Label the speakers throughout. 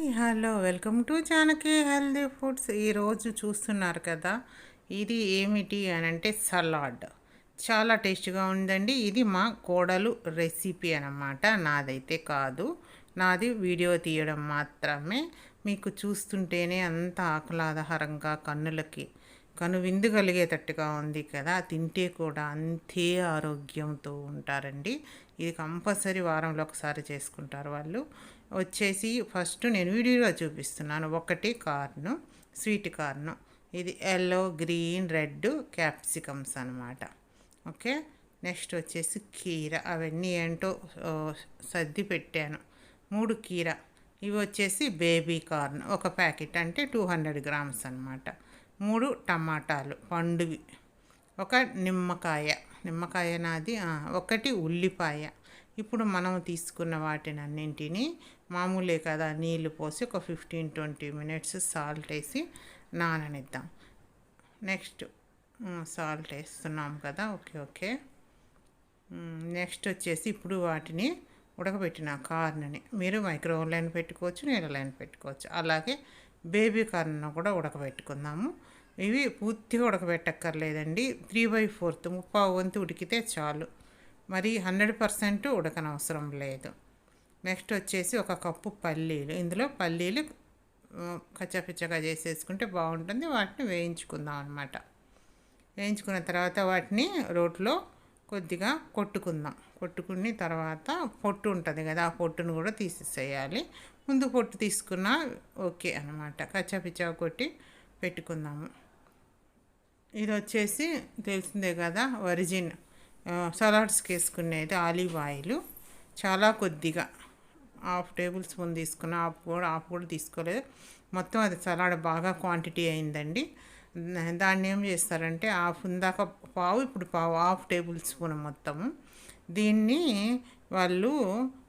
Speaker 1: Hi hello. Welcome to Janaki healthy foods. ఈరోజు చూస్తున్నారు కదా ఇది ఏమిటి అని అంటే సలాడ్. చాలా టేస్ట్గా ఉందండి. ఇది మా కోడలు రెసిపీ అనమాట నాదైతే కాదు. నాది వీడియో తీయడం మాత్రమే. మీకు చూస్తుంటేనే అంత ఆహ్లాదహరంగా కన్నులకి కను విందు కలిగేటట్టుగా ఉంది కదా. తింటే కూడా అంతే ఆరోగ్యంతో ఉంటారండి. ఇది కంపల్సరీ వారంలో ఒకసారి చేసుకుంటారు వాళ్ళు. వచ్చేసి ఫస్ట్ నేను వీడియోలో చూపిస్తున్నాను. ఒకటి కార్ను స్వీట్ కార్ను. ఇది ఎల్లో గ్రీన్ రెడ్ క్యాప్సికమ్స్ అనమాట ఓకే? నెక్స్ట్ వచ్చేసి కీర. అవన్నీ ఏంటో సర్ది పెట్టాను. మూడు కీర. ఇవి వచ్చేసి బేబీ కార్న్. ఒక ప్యాకెట్ అంటే టూ హండ్రెడ్ గ్రామ్స్ అనమాట మూడు టమాటాలు. పండువి. ఒక నిమ్మకాయ. నిమ్మకాయ నాది ఒకటి ఉల్లిపాయ. ఇప్పుడు మనం తీసుకున్న వాటిని అన్నింటినీ మామూలే కదా నీళ్ళు పోసి ఒక ఫిఫ్టీన్ ట్వంటీ మినిట్స్ సాల్ట్ వేసి నాననిద్దాం. నెక్స్ట్ సాల్ట్ వేస్తున్నాం కదా ఓకే ఓకే. నెక్స్ట్ వచ్చేసి ఇప్పుడు వాటిని ఉడకబెట్టిన కార్న్ని మీరు మైక్రోవేవ్లైన్ పెట్టుకోవచ్చు నీళ్ళలైన పెట్టుకోవచ్చు. అలాగే బేబీ కార్న్ కూడా ఉడకబెట్టుకుందాము. ఇవి పూర్తిగా ఉడకబెట్టక్కర్లేదండి. త్రీ బై ఫోర్త్ ముప్పావు వంతు ఉడికితే చాలు. మరి హండ్రెడ్ పర్సెంట్ ఉడకనవసరం లేదు. నెక్స్ట్ వచ్చేసి ఒక కప్పు పల్లీలు. ఇందులో పల్లీలు కచ్చపిచ్చగా చేసేసుకుంటే బాగుంటుంది. వాటిని వేయించుకుందాం అనమాట వేయించుకున్న తర్వాత వాటిని రోట్లో కొద్దిగా కొట్టుకుందాం. కొట్టుకున్న తర్వాత పొట్టు ఉంటుంది కదా ఆ పొట్టును కూడా తీసేసేయాలి. ముందు పొట్టు తీసుకున్న ఓకే అనమాట కచ్చాపిచ్చా కొట్టి పెట్టుకుందాము. ఇది వచ్చేసి తెలిసిందే కదా ఒరిజిన్ సలాడ్స్కి వేసుకునేది ఆలివ్ ఆయిల్. చాలా కొద్దిగా. హాఫ్ టేబుల్ స్పూన్ తీసుకున్న హాఫ్ కూడా హాఫ్ కూడా తీసుకోలేదు. మొత్తం అది సలాడ్ బాగా క్వాంటిటీ అయిందండి. దాన్ని ఏం చేస్తారంటే హాఫ్ ఇందాక పావు ఇప్పుడు పావు హాఫ్ టేబుల్ స్పూన్ మొత్తము దీన్ని వాళ్ళు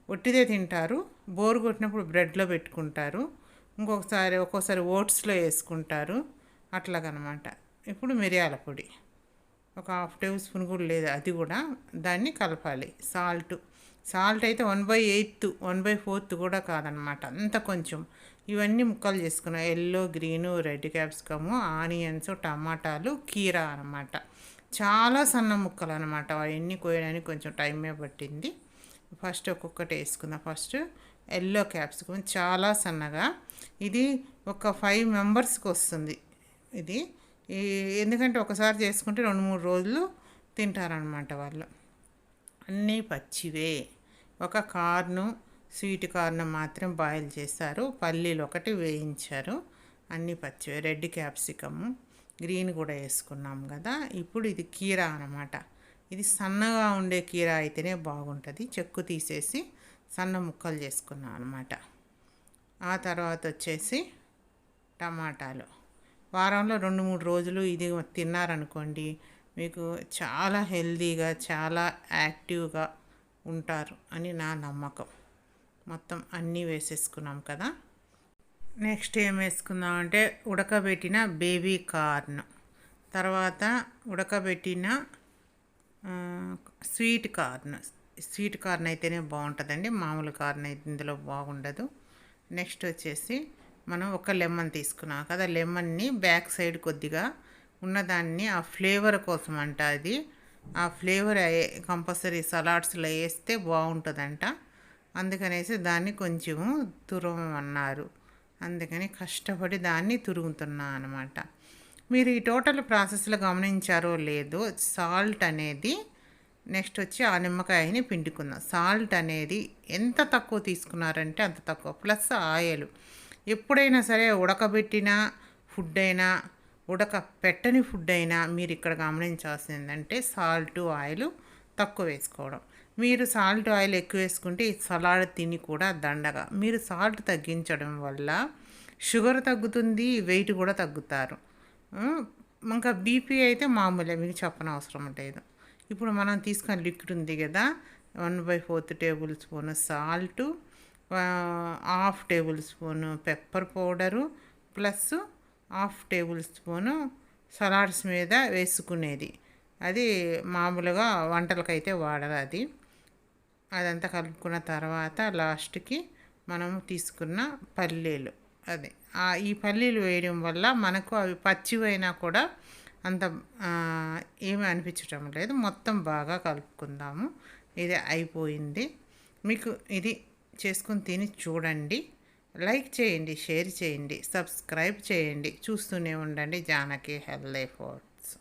Speaker 1: ఒట్టిదే తింటారు. బోరు కొట్టినప్పుడు బ్రెడ్లో పెట్టుకుంటారు. ఇంకొకసారి ఒక్కోసారి ఓట్స్లో వేసుకుంటారు. అట్లాగనమాట. ఇప్పుడు మిరియాల పొడి. ఒక హాఫ్ టేబుల్ స్పూన్ కూడా లేదు అది కూడా. దాన్ని కలపాలి. సాల్ట్. సాల్ట్ అయితే one by eighth one by fourth కూడా కాదనమాట. అంత కొంచెం. ఇవన్నీ ముక్కలు చేసుకున్నాం. Yellow green red capsicum onions టమాటాలు కీరా అనమాట. చాలా సన్న ముక్కలు అనమాట. అవన్నీ కోయడానికి కొంచెం టైమే పట్టింది. ఫస్ట్ ఒక్కొక్కటి వేసుకుందాం. ఫస్ట్ ఎల్లో క్యాప్సికమ్ చాలా సన్నగా. ఇది ఒక ఫైవ్ మెంబర్స్కి వస్తుంది. ఇది. ఎందుకంటే ఒకసారి చేసుకుంటే రెండు మూడు రోజులు తింటారనమాట వాళ్ళు. అన్నీ పచ్చివే. ఒక కార్ను స్వీట్ కార్న్ మాత్రం బాయిల్ చేస్తారు పల్లీలు ఒకటి వేయించారు. అన్నీ పచ్చివే. రెడ్ క్యాప్సికము గ్రీన్ కూడా వేసుకున్నాం కదా. ఇప్పుడు ఇది కీరా అనమాట ఇది సన్నగా ఉండే కీరా అయితేనే బాగుంటుంది. చెక్కు తీసేసి సన్న ముక్కలు చేసుకున్నాం అనమాట ఆ తర్వాత వచ్చేసి టమాటాలు. వారంలో రెండు మూడు రోజులు ఇది తిన్నారనుకోండి మీకు చాలా హెల్దీగా చాలా యాక్టివ్గా ఉంటారు అని నా నమ్మకం. మొత్తం అన్నీ వేసేసుకున్నాం కదా. నెక్స్ట్ ఏం వేసుకుందాం అంటే ఉడకబెట్టిన బేబీ కార్న్. తర్వాత ఉడకబెట్టిన స్వీట్ కార్న్. స్వీట్ కార్న్ అయితేనే బాగుంటుందండి. మామూలు కార్న్ అయితే ఇందులో బాగుండదు. నెక్స్ట్ వచ్చేసి మనం ఒక లెమన్ తీసుకున్నాం కదా. లెమన్ని బ్యాక్ సైడ్ కొద్దిగా ఉన్నదాన్ని ఆ ఫ్లేవర్ కోసం అంట అది. ఆ ఫ్లేవర్ కంపల్సరీ సలాడ్స్లో వేస్తే బాగుంటుందంట. అందుకనేసి దాన్ని కొంచెము తురమన్నారు అందుకని కష్టపడి దాన్ని తురుగుతున్నా అనమాట. మీరు ఈ టోటల్ ప్రాసెస్లో గమనించారో లేదో సాల్ట్ అనేది నెక్స్ట్ వచ్చి ఆ నిమ్మకాయని పిండుకుందాం. సాల్ట్ అనేది ఎంత తక్కువ తీసుకున్నారంటే అంత తక్కువ. Plus oil. ఎప్పుడైనా సరే ఉడకబెట్టిన ఫుడ్ అయినా ఉడక పెట్టని ఫుడ్ అయినా మీరు ఇక్కడ గమనించాల్సింది ఏంటంటే సాల్ట్ ఆయిల్ తక్కువ వేసుకోవడం. మీరు సాల్ట్ ఆయిల్ ఎక్కువ వేసుకుంటే సలాడ్ తిని కూడా దండగా. మీరు సాల్ట్ తగ్గించడం వల్ల షుగర్ తగ్గుతుంది వెయిట్ కూడా తగ్గుతారు. ఇంకా బీపీ అయితే మామూలే మీకు చెప్పనవసరం లేదు. ఇప్పుడు మనం తీసుకున్న లిక్విడ్ ఉంది కదా one by fourth tablespoon salt half tablespoon pepper powder plus half tablespoon salads మీద వేసుకునేది. అది మామూలుగా వంటలకైతే వాడరు అది. అదంతా కలుపుకున్న తర్వాత లాస్ట్కి మనము తీసుకున్న పల్లీలు అది. ఈ పల్లీలు వేయడం వల్ల మనకు అవి పచ్చివైనా కూడా అంత ఏమీ అనిపించటం లేదు. మొత్తం బాగా కలుపుకుందాము. ఇది అయిపోయింది. మీకు ఇది చేసుకుని తిని చూడండి. లైక్ చేయండి షేర్ చేయండి సబ్స్క్రైబ్ చేయండి. చూస్తూనే ఉండండి జానకి హెల్దీ ఫుడ్.